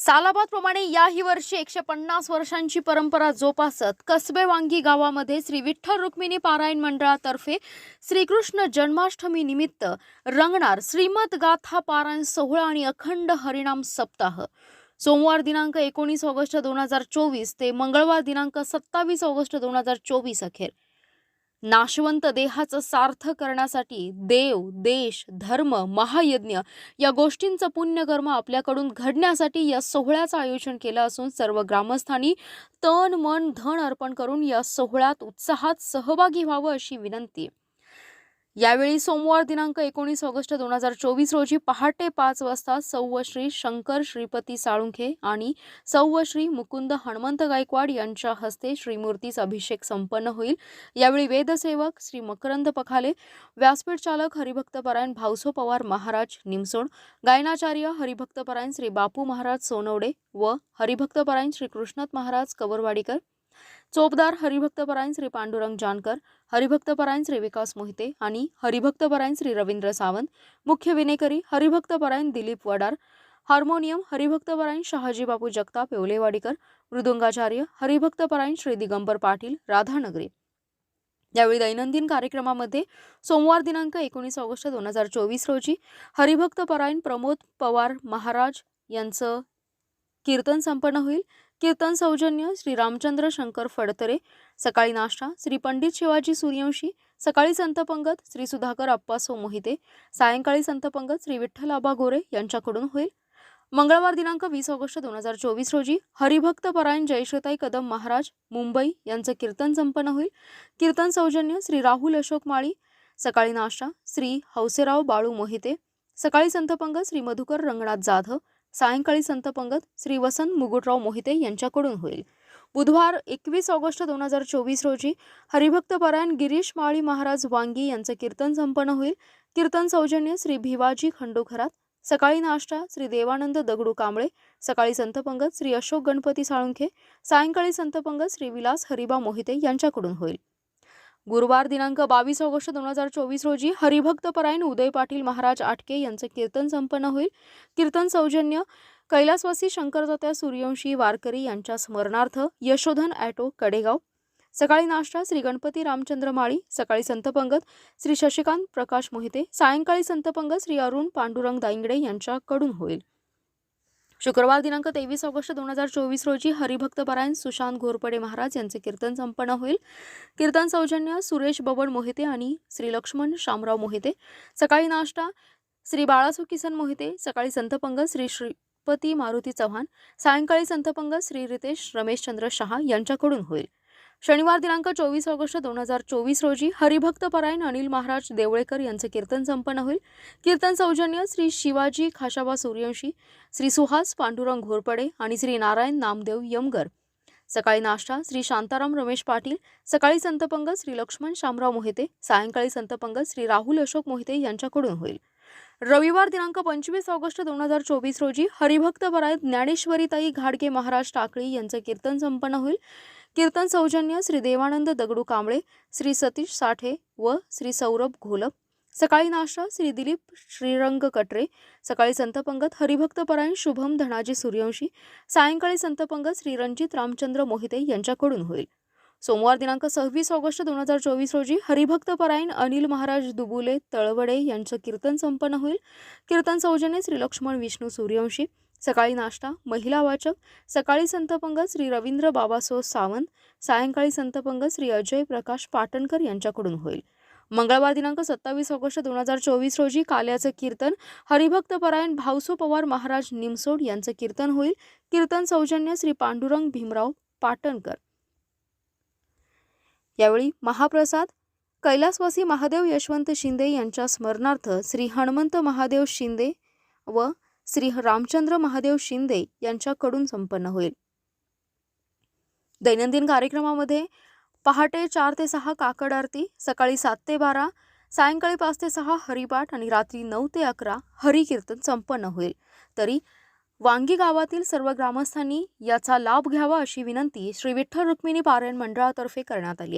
सालाबादप्रमाणे याही वर्षी एकशे पन्नास वर्षांची परंपरा जोपासत कसबे वांगी गावामध्ये श्री विठ्ठल रुक्मिणी पारायण मंडळातर्फे श्रीकृष्ण जन्माष्टमी निमित्त रंगणार श्रीमद गाथा पारायण सोहळा आणि अखंड हरिणाम सप्ताह. सोमवार दिनांक एकोणीस ऑगस्ट दोन हजार चोवीस ते मंगळवार दिनांक सत्तावीस ऑगस्ट दोन हजार चोवीस अखेर. नाशवंत देहाचं सार्थ करण्यासाठी देव देश धर्म महायज्ञ या गोष्टींचं पुण्यकर्म आपल्याकडून घडण्यासाठी या सोहळ्याचं आयोजन केलं असून सर्व ग्रामस्थांनी तन मन धन अर्पण करून या सोहळ्यात उत्साहात सहभागी व्हावं अशी विनंती. यावेळी सोमवार दिनांक एकोणीस ऑगस्ट दोन हजार चोवीस रोजी पहाटे पाच वाजता सौ श्री शंकर श्रीपती साळुंखे आणि सौ श्री मुकुंद हनुमंत गायकवाड यांच्या हस्ते श्रीमूर्तीचा अभिषेक संपन्न होईल. यावेळी वेदसेवक श्री मकरंद पखाले व्यासपीठ चालक हरिभक्तपरायण भाऊसो पवार महाराज निमसोड गायनाचार्य हरिभक्तपरायण श्री बापू महाराज सोनवडे व हरिभक्तपरायण श्री कृष्णत महाराज कवरवाडीकर चोपदार हरिभक्तपरायण श्री पांडुरंग जानकर हरिभक्तपरायण श्री विकास मोहिते आणि हरिभक्तपरायण श्री रवींद्र सावंत मुख्य विनेकरी हरिभक्तपरायण दिलीप वडार हार्मोनियम हरिभक्तपरायण शहाजी बापू जगताप येवलेवाडीकर मृदुंगाचार्य हरिभक्तपरायण श्री दिगंबर पाटील राधानगरी. यावेळी दैनंदिन कार्यक्रमामध्ये सोमवार दिनांक एकोणीस ऑगस्ट दोन हजार चोवीस रोजी हरिभक्तपरायण प्रमोद पवार महाराज यांचं कीर्तन संपन्न होईल. कीर्तन सौजन्य श्री रामचंद्र शंकर फडतरे. सकाळी नाश्ता श्री पंडित शिवाजी सूर्यवंशी. सकाळी संत पंगत श्री सुधाकर अप्पासो मोहिते सायंकाळी संतपंगत श्री विठ्ठल आबा गोरे यांच्याकडून होईल. मंगळवार दिनांक वीस ऑगस्ट दोन हजार चोवीस रोजी हरिभक्त परायण जयश्रोताई कदम महाराज मुंबई यांचं कीर्तन संपन्न होईल. कीर्तन सौजन्य श्री राहुल अशोक माळी. सकाळी नाश्ता श्री हौसेराव बाळू मोहिते. सकाळी संतपंगत श्री मधुकर रंगनाथ जाधव. सायंकाळी संतपंगत श्री वसंत मुकुटराव मोहिते यांच्याकडून होईल. बुधवार एकवीस ऑगस्ट दोन हजार चोवीस रोजी हरिभक्तपरायण गिरीश माळी महाराज वांगी यांचं कीर्तन संपन्न होईल. कीर्तन सौजन्य श्री भिवाजी खंडोखरात. सकाळी नाश्ता श्री देवानंद दगडू कांबळे. सकाळी संतपंगत श्री अशोक गणपती साळुंखे. सायंकाळी संतपंगत श्री विलास हरिबा मोहिते यांच्याकडून होईल. गुरुवार दिनांक बावीस ऑगस्ट दोन हजार चोवीस रोजी हरिभक्तपरायण उदय पाटील महाराज आटके यांचं कीर्तन संपन्न होईल. कीर्तन सौजन्य कैलासवासी शंकरदात्या सूर्यवंशी वारकरी यांच्या स्मरणार्थ यशोधन ॲटो कडेगाव. सकाळी नाश्ता श्री गणपती रामचंद्र माळी सकाळी संतपंगत श्री शशिकांत प्रकाश मोहिते सायंकाळी संतपंगत श्री अरुण पांडुरंग दाईंगडे यांच्याकडून होईल. शुक्रवार दिनांक तेवीस ऑगस्ट दोन हजार चोवीस रोजी हरिभक्तपरायण सुशांत घोरपडे महाराज यांचे कीर्तन संपन्न होईल. कीर्तन सौजन्य सुरेश बबन मोहिते आणि श्री लक्ष्मण शामराव मोहिते. सकाळी नाश्ता श्री बाळासु किसन मोहिते सकाळी संतपंग श्री श्रीपती मारुती चव्हाण सायंकाळी संतपंग श्री रितेश रमेशचंद्र शहा यांच्याकडून होईल. शनिवार दिनांक चोवीस ऑगस्ट दोन हजार चोवीस रोजी हरिभक्तपरायण अनिल महाराज देवळेकर यांचे कीर्तन संपन्न होईल. कीर्तन सौजन्य श्री शिवाजी खाशाबा सूर्यवंशी श्री सुहास पांडुरंग घोरपडे आणि श्री नारायण नामदेव यमगर. सकाळी नाश्ता श्री शांताराम रमेश पाटील सकाळी संतपंगत श्री लक्ष्मण शामराव मोहिते सायंकाळी संतपंगत श्री राहुल अशोक मोहिते यांच्याकडून होईल. रविवार दिनांक पंचवीस ऑगस्ट दोन हजार चोवीस रोजी हरिभक्तपरायण ज्ञानेश्वरीताई घाडगे महाराज टाकळी यांचं कीर्तन संपन्न होईल. कीर्तन सौजन्य श्री देवानंद दगडू कांबळे श्री सतीश साठे व श्री सौरभ घोलप. सकाळी नाश्ता श्री दिलीप श्रीरंग कटरे. सकाळी संतपंगत हरिभक्तपरायण शुभम धनाजी सूर्यवंशी. सायंकाळी संतपंगत श्री रणजित रामचंद्र मोहिते यांच्याकडून होईल. सोमवार दिनांक सव्वीस ऑगस्ट दोन हजार चोवीस रोजी हरिभक्तपरायण अनिल महाराज दुबुले तळवडे यांचं कीर्तन संपन्न होईल. कीर्तन सौजन्य श्री लक्ष्मण विष्णू सूर्यवंशी. सकाळी नाश्ता महिला वाचक सकाळी संतपंगत श्री रवींद्र बाबासो सावंत सायंकाळी संतपंगत श्री अजय प्रकाश पाटणकर यांच्याकडून होईल. मंगळवार दिनांक सत्तावीस ऑगस्ट दोन हजार चोवीस रोजी काल्याचं कीर्तन हरिभक्तपरायण भाऊसो पवार महाराज निमसोड यांचं कीर्तन होईल. कीर्तन सौजन्य श्री पांडुरंग भीमराव पाटणकर. यावेळी महाप्रसाद कैलासवासी महादेव यशवंत शिंदे यांच्या स्मरणार्थ श्री हनुमंत महादेव शिंदे व श्री रामचंद्र महादेव शिंदे यांच्याकडून संपन्न होईल. दैनंदिन कार्यक्रमामध्ये पहाटे चार ते सहा काकड आरती सकाळी सात ते बारा सायंकाळी पाच ते सहा हरिपाठ आणि रात्री नऊ ते अकरा हरिकीर्तन संपन्न होईल. तरी वांगी गावातील सर्व ग्रामस्थांनी याचा लाभ घ्यावा अशी विनंती श्री विठ्ठल रुक्मिणी पारायण मंडळातर्फे करण्यात आली आहे.